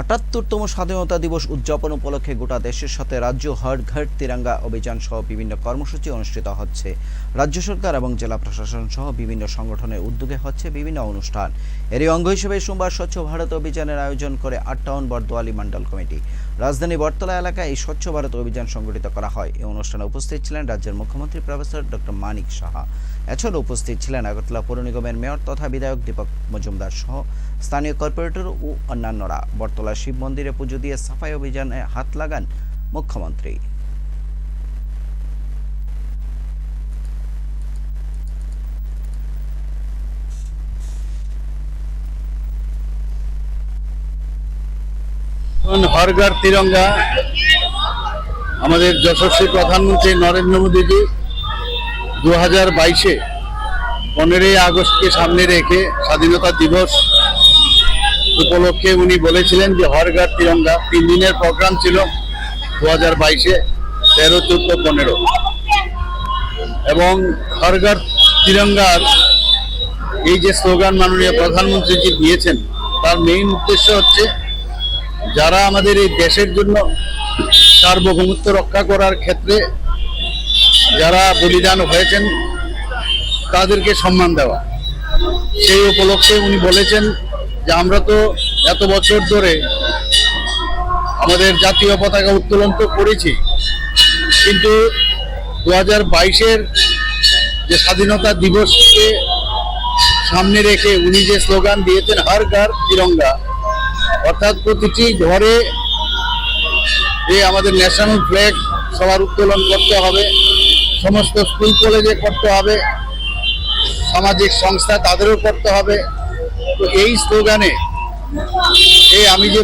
আটাত্তরতম স্বাধীনতা দিবস উদযাপন উপলক্ষে গোটা দেশের সাথে রাজ্য হর ঘর তিরঙ্গা অভিযান সহ বিভিন্ন কর্মসূচি অনুষ্ঠিত হচ্ছে। রাজ্য সরকার এবং জেলা প্রশাসন সহ বিভিন্ন সংগঠনের উদ্যোগে হচ্ছে বিভিন্ন অনুষ্ঠান। এরই অঙ্গ হিসেবে সোমবার স্বচ্ছ ভারত অভিযানের আয়োজন করে আটটাউন বরদোয়ালি মন্ডল কমিটি। রাজধানী বটতলা এলাকায় এই স্বচ্ছ ভারত অভিযান সংগঠিত করা হয়। এই অনুষ্ঠানে উপস্থিত ছিলেন রাজ্যের মুখ্যমন্ত্রী প্রফেসর ডক্টর মানিক সাহা। এছাড়াও উপস্থিত ছিলেন আগরতলা পৌর নিগমের মেয়র তথা বিধায়ক দীপক মজুমদার সহ স্থানীয় কর্পোরেটর ও অন্যান্যরা। বটতলা শিব মন্দিরে পুজো দিয়ে সাফাই অভিযানে হাত লাগান মুখ্যমন্ত্রী। হর তিরঙ্গা, আমাদের যশস্বী প্রধানমন্ত্রী নরেন্দ্র মোদীজি দু হাজার বাইশে পনেরোই আগস্টকে সামনে রেখে স্বাধীনতা দিবস উপলক্ষে উনি বলেছিলেন যে হর ঘর তিরঙ্গা তিন দিনের প্রোগ্রাম ছিল দু হাজার বাইশে, তেরো, চোদ্দ, পনেরো। এবং হর ঘর তিরঙ্গার এই যে স্লোগান মাননীয় প্রধানমন্ত্রীজি দিয়েছেন, তার মেইন উদ্দেশ্য হচ্ছে যারা আমাদের এই দেশের জন্য সার্বভৌমত্ব রক্ষা করার ক্ষেত্রে যারা বলিদান হয়েছেন, তাদেরকে সম্মান দেওয়া। সেই উপলক্ষে উনি বলেছেন যে আমরা তো এত বছর ধরে আমাদের জাতীয় পতাকা উত্তোলন তো করেছি, কিন্তু দু হাজার বাইশের যে স্বাধীনতা দিবসকে সামনে রেখে উনি যে স্লোগান দিয়েছেন, হর ঘর তিরঙ্গা অর্থাৎ প্রতিটি ঘরে যে আমাদের ন্যাশনাল ফ্ল্যাগ সবার উত্তোলন করতে হবে, সমস্ত স্কুল কলেজে করতে হবে, সামাজিক সংস্থা তাদেরও করতে হবে তো এই স্লোগানে এই আমি যে